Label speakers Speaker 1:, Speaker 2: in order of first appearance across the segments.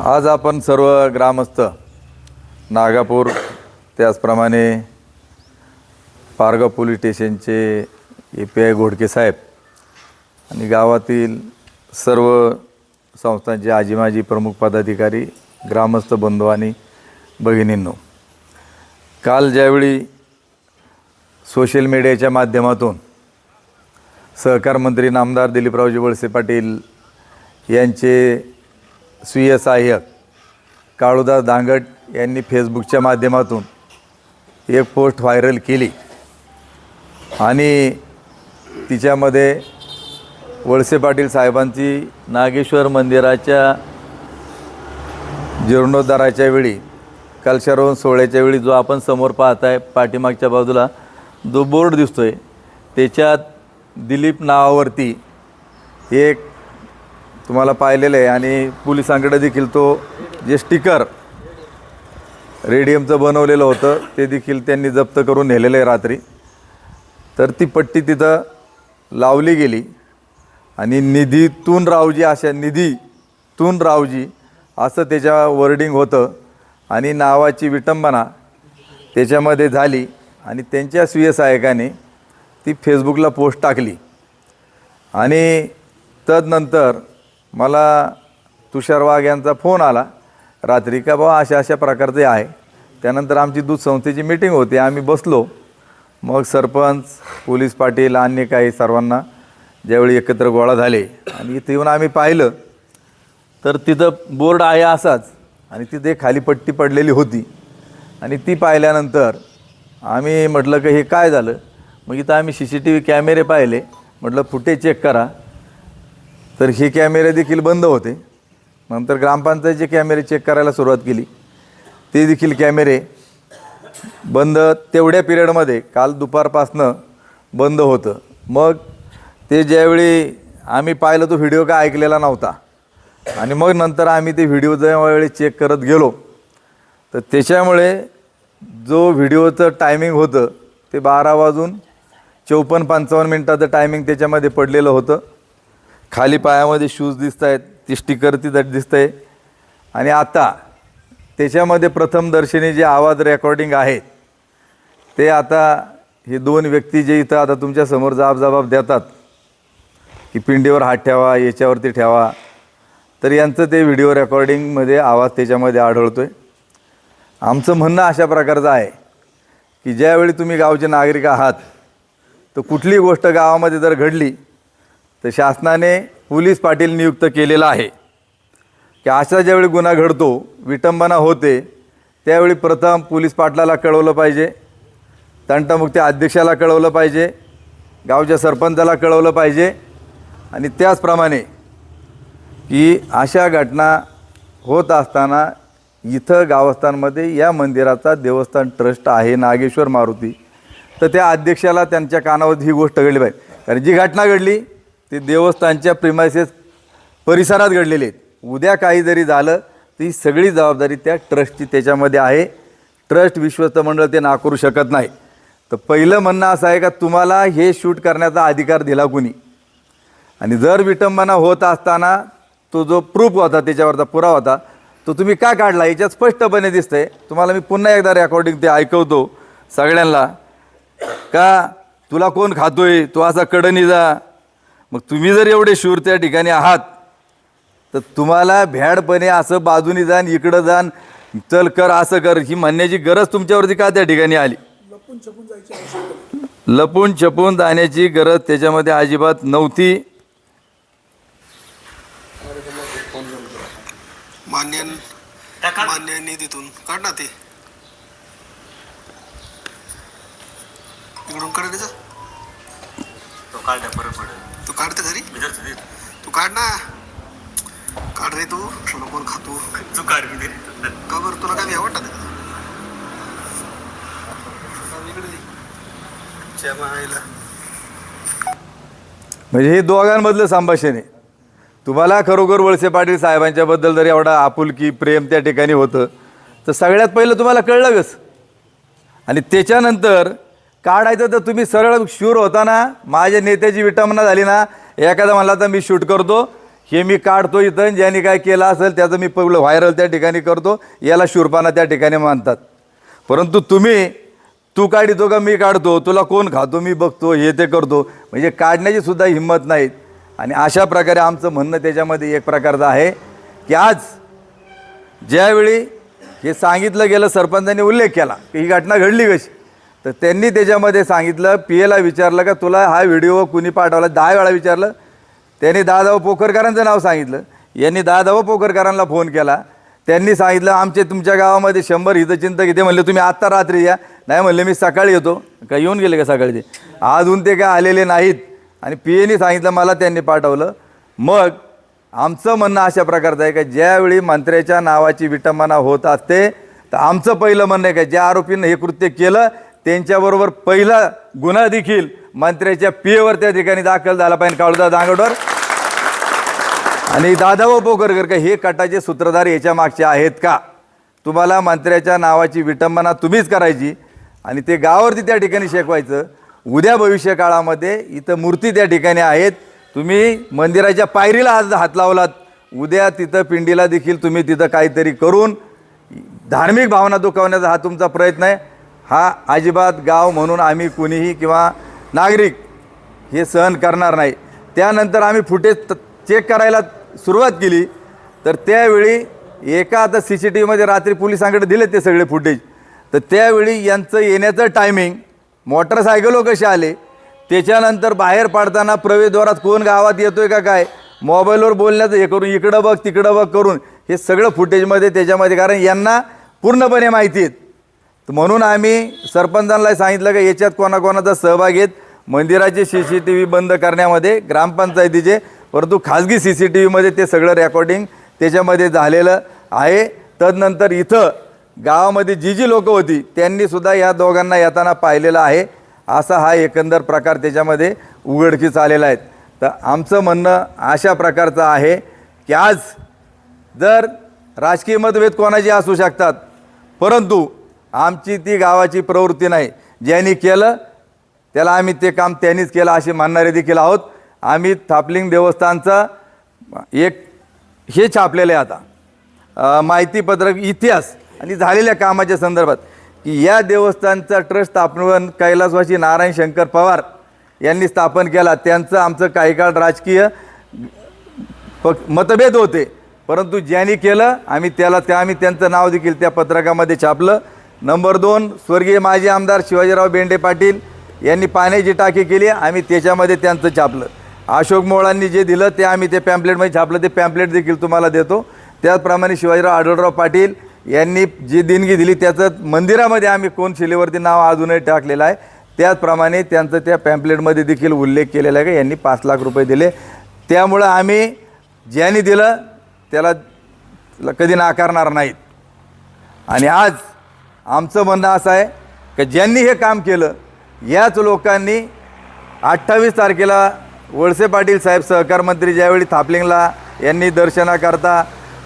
Speaker 1: आज आपण सर्व ग्रामस्थ नागापूर त्याचप्रमाणे पारगाव पोलीस स्टेशनचे ए पी आय घोडके साहेब आणि गावातील सर्व संस्थांचे आजी माजी प्रमुख पदाधिकारी ग्रामस्थ बंधू आणि भगिनींनो काल ज्यावेळी सोशल मीडियाच्या माध्यमातून सहकार मंत्री नामदार दिलीपरावजी वळसे पाटील यांचे स्वीय सहाय्यक काळूदास दांगट यांनी फेसबुकच्या माध्यमातून एक पोस्ट व्हायरल केली. आणि तिच्यामध्ये वळसे पाटील साहेबांची नागेश्वर मंदिराच्या जीर्णोद्धाराच्या वेळी कलशारोहण सोहळ्याच्या वेळी जो आपण समोर पाहत आहे पाठीमागच्या बाजूला जो बोर्ड दिसतो आहे त्याच्यात दिलीप नावावरती एक तुम्हाला पाहिलेलं आहे आणि पोलिसांकडे देखील तो जे स्टिकर रेडियमचं बनवलेलं होतं ते देखील त्यांनी जप्त करून नेलेलं आहे रात्री. तर ती पट्टी तिथं लावली गेली आणि निधीतून रावजी अशा निधीतून रावजी असं त्याच्या वर्डिंग होतं आणि नावाची विटंबना त्याच्यामध्ये झाली आणि त्यांच्या स्वीय सहायकाने ती फेसबुकला पोस्ट टाकली. आणि तदनंतर मला तुषार वाघ यांचा फोन आला. रात्री का बाबा अशा अशा प्रकारचे आहे. त्यानंतर आमची दूध संस्थेची मीटिंग होती. आम्ही बसलो. मग सरपंच पोलीस पाटील अन्य काही सर्वांना ज्यावेळी एकत्र गोळा झाले आणि इथे येऊन आम्ही पाहिलं तर तिथं बोर्ड आहे असाच आणि तिथे खाली पट्टी पडलेली होती. आणि ती पाहिल्यानंतर आम्ही म्हटलं की हे काय झालं? मग इथं आम्ही सी सी टी व्ही कॅमेरे पाहिले. म्हटलं फुटेज चेक करा. तर हे कॅमेरे देखील बंद होते. नंतर ग्रामपंचायतचे कॅमेरे चेक करायला सुरुवात केली ते देखील कॅमेरे बंद तेवढ्या पिरियडमध्ये काल दुपारपासनं बंद होतं. मग ते ज्यावेळी आम्ही पाहिलं तो व्हिडिओ काय ऐकलेला नव्हता. आणि मग नंतर आम्ही ते व्हिडिओ ज्यावेळी चेक करत गेलो तर त्याच्यामुळे जो व्हिडिओचं टायमिंग होतं ते बारा वाजून चौपन्न पंचावन्न मिनटाचं टायमिंग त्याच्यामध्ये पडलेलं होतं. खाली पायामध्ये शूज दिसत आहेत ती स्टिकर तिथं दिसतं आहे आणि आता त्याच्यामध्ये प्रथमदर्शनी जे आवाज रेकॉर्डिंग आहेत ते आता हे दोन व्यक्ती जे इथं आता तुमच्यासमोर जाब जबाब देतात की पिंडीवर हात ठेवा याच्यावरती ठेवा तर यांचं ते व्हिडिओ रेकॉर्डिंगमध्ये आवाज त्याच्यामध्ये आढळतो आहे आमचं म्हणणं अशा प्रकारचं आहे की ज्यावेळी तुम्ही गावचे नागरिक आहात तर कुठलीही गोष्ट गावामध्ये जर घडली तर शासनाने पोलीस पाटील नियुक्त केलेला आहे. की असा ज्यावेळी गुन्हा घडतो विटंबना होते त्यावेळी प्रथम पोलीस पाटलाला कळवलं पाहिजे तंटमुक्ती अध्यक्षाला कळवलं पाहिजे गावच्या सरपंचाला कळवलं पाहिजे आणि त्याचप्रमाणे की अशा घटना होत असताना इथं गावस्थानमध्ये या मंदिराचा देवस्थान ट्रस्ट आहे नागेश्वर मारुती. तर त्या अध्यक्षाला त्यांच्या कानावर ही गोष्ट घडली पाहिजे. कारण जी घटना घडली ते देवस्थानच्या प्रिमायसेस परिसरात घडलेले आहेत. उद्या काही जरी झालं ती सगळी जबाबदारी त्या ट्रस्टची त्याच्यामध्ये आहे. ट्रस्ट विश्वस्त मंडळ ते नाकारू शकत नाही. तर पहिलं म्हणणं असं आहे का तुम्हाला हे शूट करण्याचा अधिकार दिला कुणी? आणि जर विटंबना होत असताना तो जो प्रूफ होता त्याच्यावरचा पुरावा होता तो तुम्ही का काढला? याच्यात स्पष्टपणे दिसतंय. तुम्हाला मी पुन्हा एकदा रेकॉर्डिंग ते ऐकवतो सगळ्यांना. का तुला कोण खातोय? तू असा कडनी जा. मग तुम्ही जर एवढे शूर त्या ठिकाणी आहात तर तुम्हाला भ्याडपणे असं बाजूनी जाण इकडं जाण चल कर असं कर ही म्हणण्याची गरज तुमच्यावरती का त्या ठिकाणी आली? लपून छपून जाण्याची गरज त्याच्यामध्ये अजिबात नव्हती.
Speaker 2: मान्य मान्य निधीतून काढ ना ते. इकडून
Speaker 3: तो पडेल
Speaker 2: तू काढते घरी.
Speaker 3: ते
Speaker 2: काढ ना. काढ रे तू. कोण खातो
Speaker 3: तू. काढ मी
Speaker 2: का बरं? तुला काय मायला.
Speaker 1: म्हणजे हे दोघांमधलं संभाषण आहे. तुम्हाला खरोखर वळसे पाटील साहेबांच्याबद्दल जर एवढा आपुलकी प्रेम त्या ठिकाणी होतं तर सगळ्यात पहिलं तुम्हाला कळलं कस? आणि त्याच्यानंतर काढायचं तर तुम्ही सरळ शूर होता ना? माझ्या नेत्याची विटंबना झाली ना? एखादा म्हणला तर मी शूट करतो. हे मी काढतो इथं ज्याने ज्यांनी काय केलं असेल त्याचं मी पहिलं व्हायरल त्या ठिकाणी करतो. याला शूरपाना त्या ठिकाणी मानतात. परंतु तुम्ही तू काढितो का मी काढतो? तुला कोण खातो? मी बघतो हे ते करतो. म्हणजे काढण्याची सुद्धा हिंमत नाहीत. आणि अशा प्रकारे आमचं म्हणणं त्याच्यामध्ये एक प्रकारचं आहे की आज ज्यावेळी हे सांगितलं गेलं सरपंचांनी उल्लेख केला की ही घटना घडली कशी? तर त्यांनी त्याच्यामध्ये सांगितलं पी एला विचारलं का तुला हा व्हिडिओ कुणी पाठवला? दहा वेळा विचारलं. त्यांनी दादाव पोखरकरांचं नाव सांगितलं. यांनी दादाव पोखरकरांना फोन केला. त्यांनी सांगितलं आमचे तुमच्या गावामध्ये शंभर हितचिंतक इथे. म्हणले तुम्ही आत्ता रात्री या. नाही म्हणले मी सकाळी येतो. का येऊन गेले का सकाळी ते अजून ते काय आलेले नाहीत. आणि पी एनी सांगितलं मला त्यांनी पाठवलं. मग आमचं म्हणणं अशा प्रकारचं आहे का ज्यावेळी मंत्र्याच्या नावाची विटंबना होत असते तर आमचं पहिलं म्हणणं आहे का ज्या आरोपीनं हे कृत्य केलं त्यांच्याबरोबर पहिला गुन्हा देखील मंत्र्याच्या पियेवर त्या ठिकाणी दाखल झाला पाहिजे. काळुदा दांगडवर आणि दादाभाऊ पोकरकर का हे कटाचे सूत्रधार याच्या मागचे आहेत का? तुम्हाला मंत्र्याच्या नावाची विटंबना तुम्हीच करायची आणि ते गावावरती त्या ठिकाणी शेकवायचं. उद्या भविष्य काळामध्ये इथं मूर्ती त्या ठिकाणी आहेत. तुम्ही मंदिराच्या पायरीला आज हात लावलात. उद्या तिथं पिंडीला देखील तुम्ही तिथं काहीतरी करून धार्मिक भावना दुखावण्याचा हा तुमचा प्रयत्न आहे. हा अजिबात गाव म्हणून आम्ही कुणीही किंवा नागरिक हे सहन करणार नाही. त्यानंतर आम्ही फुटेज चेक करायला सुरुवात केली. तर त्यावेळी एका आता सी सी टी व्हीमध्ये रात्री पोलिसांकडे दिले ते सगळे फुटेज. तर त्यावेळी यांचं येण्याचं टायमिंग मोटरसायकलो कसे आले? त्याच्यानंतर बाहेर पडताना प्रवेशद्वारात कोण गावात येतोय का काय? मोबाईलवर बोलण्याचं हे करून इकडं बघ तिकडं बघ करून हे सगळं फुटेजमध्ये त्याच्यामध्ये कारण यांना पूर्णपणे माहिती आहेत तर म्हणून आम्ही सरपंचांना सांगितलं की याच्यात कोणाकोणाचा सहभाग येत मंदिराचे सी सी टी व्ही बंद करण्यामध्ये ग्रामपंचायतीचे परंतु खाजगी सी सी टी व्हीमध्ये ते सगळं रेकॉर्डिंग त्याच्यामध्ये झालेलं आहे. तदनंतर इथं गावामध्ये जी जी लोकं होती त्यांनीसुद्धा या दोघांना येताना पाहिलेलं आहे. असा हा एकंदर प्रकार त्याच्यामध्ये उघडकीस आलेला आहे. तर आमचं म्हणणं अशा प्रकारचं आहे की आज जर राजकीय मतभेद कोणाचे असू शकतात परंतु आमची ती गावाची प्रवृत्ती नाही. ज्यांनी केलं त्याला आम्ही ते काम त्यांनीच केलं असे मानणारे देखील आहोत. आम्ही थापलिंग देवस्थानचं एक हे छापलेलं आहे आता. माहितीपत्रक इतिहास आणि झालेल्या कामाच्या संदर्भात. की या देवस्थानचा ट्रस्ट स्थापन कैलासवासी नारायण शंकर पवार यांनी स्थापन केला. त्यांचं आमचं काही काळ राजकीय मतभेद होते. परंतु ज्यांनी केलं आम्ही त्याला त्या आम्ही त्यांचं नाव देखील त्या पत्रकामध्ये छापलं. नंबर दोन स्वर्गीय माजी आमदार शिवाजीराव बेंडे पाटील यांनी पाण्याची टाकी केली आम्ही त्याच्यामध्ये त्यांचं छापलं. अशोक मोळांनी जे दिलं ते आम्ही ते पॅम्पलेटमध्ये छापलं. ते पॅम्पलेट देखील तुम्हाला देतो. त्याचप्रमाणे शिवाजीराव आढळराव पाटील यांनी जी देणगी दिली त्याचं मंदिरामध्ये आम्ही कोण शिलेवरती नाव अजूनही टाकलेलं आहे. त्याचप्रमाणे त्यांचं त्या पॅम्पलेटमध्ये देखील उल्लेख केलेला आहे का यांनी पाच लाख रुपये दिले. त्यामुळं आम्ही ज्यांनी दिलं त्याला त्याला कधी नाकारणार नाहीत. आणि आज आमचं म्हणणं असं आहे की ज्यांनी हे काम केलं याच लोकांनी अठ्ठावीस तारखेला वळसे पाटील साहेब सहकार मंत्री ज्यावेळी थापलिंगला यांनी दर्शनाकरता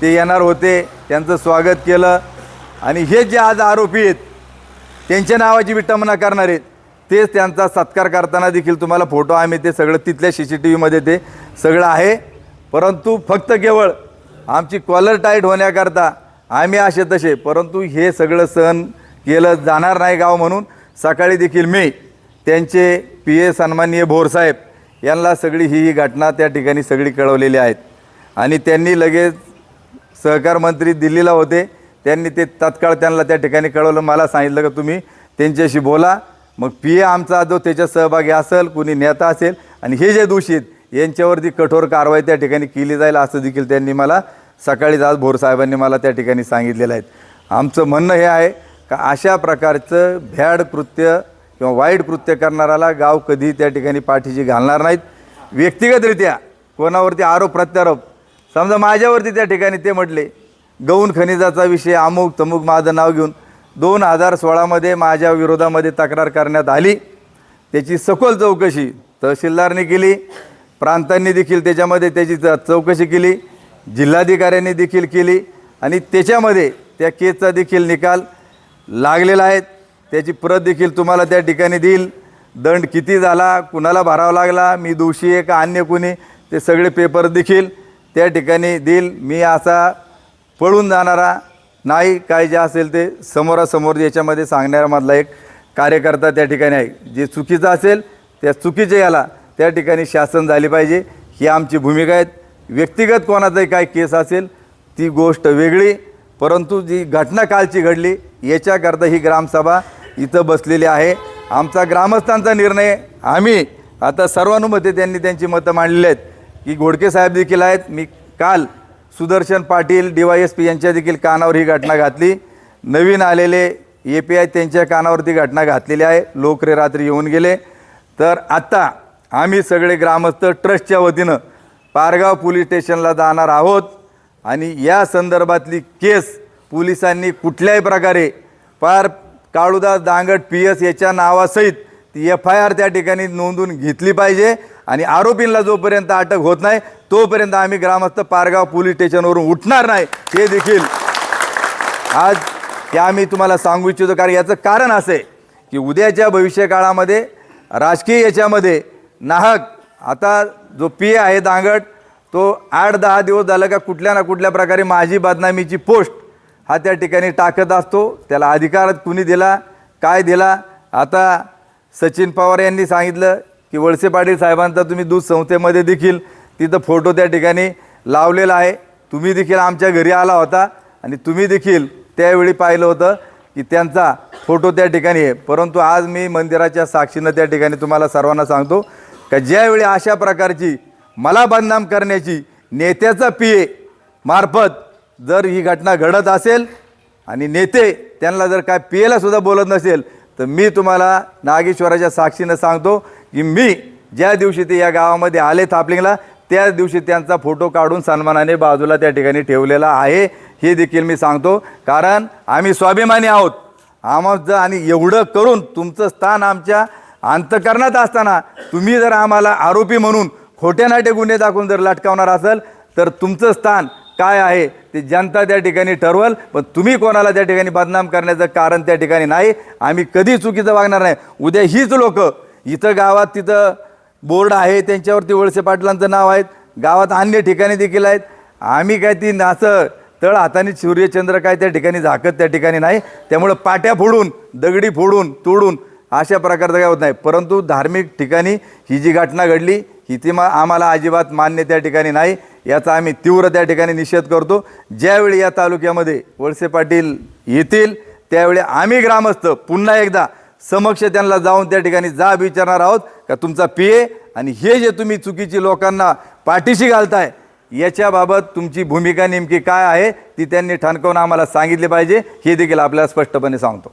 Speaker 1: ते येणार होते त्यांचं स्वागत केलं. आणि हे जे आज आरोपी आहेत त्यांच्या नावाची विटंबना करणार आहेत तेच त्यांचा सत्कार करताना देखील तुम्हाला फोटो आम्ही ते सगळं तिथल्या सी सी टी व्हीमध्ये ते सगळं आहे. परंतु फक्त केवळ आमची कॉलर टाईट होण्याकरता आम्ही असे तसे परंतु हे सगळं सण केलं जाणार नाही गाव म्हणून सकाळी देखील मी त्यांचे पी ए सन्माननीय भोरसाहेब यांना सगळी ही ही घटना त्या ठिकाणी सगळी कळवलेली आहेत. आणि त्यांनी लगेच सहकार मंत्री दिल्लीला होते त्यांनी ते तत्काळ त्यांना त्या ठिकाणी कळवलं. मला सांगितलं का तुम्ही त्यांच्याशी बोला मग पी ए आमचा जो त्याच्यात सहभागी असेल कुणी नेता असेल आणि हे जे दोषी आहेत यांच्यावरती कठोर कारवाई त्या ठिकाणी केली जाईल असं देखील त्यांनी मला सकाळीच आज भोरसाहेबांनी मला त्या ठिकाणी सांगितलेलं आहे. आमचं म्हणणं हे आहे का अशा प्रकारचं भ्याड कृत्य किंवा वाईट कृत्य करणाऱ्याला गाव कधी त्या ठिकाणी पाठीशी घालणार नाहीत. व्यक्तिगतरित्या कोणावरती आरोप प्रत्यारोप समजा माझ्यावरती त्या ठिकाणी ते म्हटले गौण खनिजाचा विषय अमुक तमुक माझं नाव घेऊन दोन हजार सोळामध्ये माझ्या विरोधामध्ये तक्रार करण्यात आली. त्याची सखोल चौकशी तहसीलदारने केली प्रांतांनी देखील त्याच्यामध्ये त्याची च- चौकशी केली. जिल्हाधिकाऱ्यांनी देखील केली आणि त्याच्यामध्ये त्या केसचा देखील निकाल लागलेला आहे. त्याची प्रत देखील तुम्हाला त्या ठिकाणी देईल. दंड किती झाला कुणाला भरावा लागला मी दोषी आहे का अन्य कुणी ते सगळे पेपर देखील त्या ठिकाणी देईल. मी असा पळून जाणारा नाही काय जे असेल ते समोरासमोर याच्यामध्ये सांगणाऱ्यामधला एक कार्यकर्ता त्या ठिकाणी आहे. जे चुकीचं असेल त्या चुकीच्या याला त्या ठिकाणी शासन झाले पाहिजे. ही आमची भूमिका आहे. व्यक्तिगत कोणाचाही काय केस असेल ती गोष्ट वेगळी परंतु जी घटना कालची घडली याच्याकरता ही ग्रामसभा इथं बसलेली आहे. आमचा ग्रामस्थांचा निर्णय आम्ही आता सर्वानुमते त्यांनी त्यांची मतं मांडलेली आहेत. की घोडके साहेब देखील आहेत. मी काल Sudarshan Patil D Y S P यांच्या देखील कानावर ही घटना घातली. नवीन आलेले ए पी आय त्यांच्या कानावरती घटना घातलेली आहे. लोक रे रात्री येऊन गेले. तर आत्ता आम्ही सगळे ग्रामस्थ ट्रस्टच्या वतीनं पारगाव पोलीस स्टेशनला जाणार आहोत. आणि या संदर्भातली केस पोलिसांनी कुठल्याही प्रकारे पार काळूदास दांगट पी एस याच्या नावासहित ती एफ आय आर त्या ठिकाणी नोंदवून घेतली पाहिजे. आणि आरोपींना जोपर्यंत अटक होत नाही तोपर्यंत आम्ही ग्रामस्थ पारगाव पोलीस स्टेशनवरून उठणार नाही. हे देखील आज ते आम्ही तुम्हाला सांगू इच्छितो. कारण याचं कारण असं आहे की उद्याच्या भविष्यकाळामध्ये राजकीय याच्यामध्ये नाहक आता जो पी आहे दांगट तो आठ दहा दिवस झालं का कुठल्या ना कुठल्या प्रकारे माझी बदनामीची पोस्ट हा त्या ठिकाणी टाकत असतो. त्याला अधिकार कुणी दिला काय दिला? आता सचिन पवार यांनी सांगितलं की वळसे पाटील साहेबांचा तुम्ही दूध संस्थेमध्ये देखील तिथं फोटो त्या ठिकाणी लावलेला आहे. तुम्ही देखील आमच्या घरी आला होता आणि तुम्ही देखील त्यावेळी पाहिलं होतं की त्यांचा फोटो त्या ठिकाणी आहे. परंतु आज मी मंदिराच्या साक्षीनं त्या ठिकाणी तुम्हाला सर्वांना सांगतो का ज्यावेळी अशा प्रकारची मला बदनाम करण्याची नेत्याचा पिये मार्फत जर ही घटना घडत असेल आणि नेते त्यांना जर काय पियेला सुद्धा बोलत नसेल तर मी तुम्हाला नागेश्वराच्या साक्षीनं सांगतो की मी ज्या दिवशी ते या गावामध्ये आले थापलिंगला त्याच दिवशी त्यांचा फोटो काढून सन्मानाने बाजूला त्या ठिकाणी ठेवलेला आहे. हे देखील मी सांगतो. कारण आम्ही स्वाभिमानी आहोत. आमचं आणि एवढं करून तुमचं स्थान आमच्या अंतकरणात असताना तुम्ही जर आम्हाला आरोपी म्हणून खोटे नाटे गुन्हे दाखवून जर लटकावणार असाल तर तुमचं स्थान काय आहे ते जनता त्या ठिकाणी ठरवल पण तुम्ही कोणाला त्या ठिकाणी बदनाम करण्याचं कारण त्या ठिकाणी नाही. आम्ही कधी चुकीचं वागणार नाही. उद्या हीच लोक इथं गावात तिथं बोर्ड आहे त्यांच्यावरती वळसे पाटलांचं नाव आहेत गावात अन्य ठिकाणी देखील आहेत. आम्ही काय ती असं तळ हाताने सूर्यचंद्र काय त्या ठिकाणी झाकत त्या ठिकाणी नाही. त्यामुळं पाट्या फोडून दगडी फोडून तोडून अशा प्रकारचं काय होत नाही. परंतु धार्मिक ठिकाणी ही जी घटना घडली ही ती मा आम्हाला अजिबात मान्य त्या ठिकाणी नाही. याचा आम्ही तीव्र त्या ठिकाणी निषेध करतो. ज्यावेळी या तालुक्यामध्ये वळसे पाटील येतील त्यावेळी आम्ही ग्रामस्थ पुन्हा एकदा समक्ष त्यांना जाऊन त्या ठिकाणी जा विचारणार आहोत का तुमचा पिये आणि हे जे तुम्ही चुकीची लोकांना पाठीशी घालताय याच्याबाबत तुमची भूमिका नेमकी काय आहे ती त्यांनी ठणकावून आम्हाला सांगितली पाहिजे. हे देखील आपल्याला स्पष्टपणे सांगतो.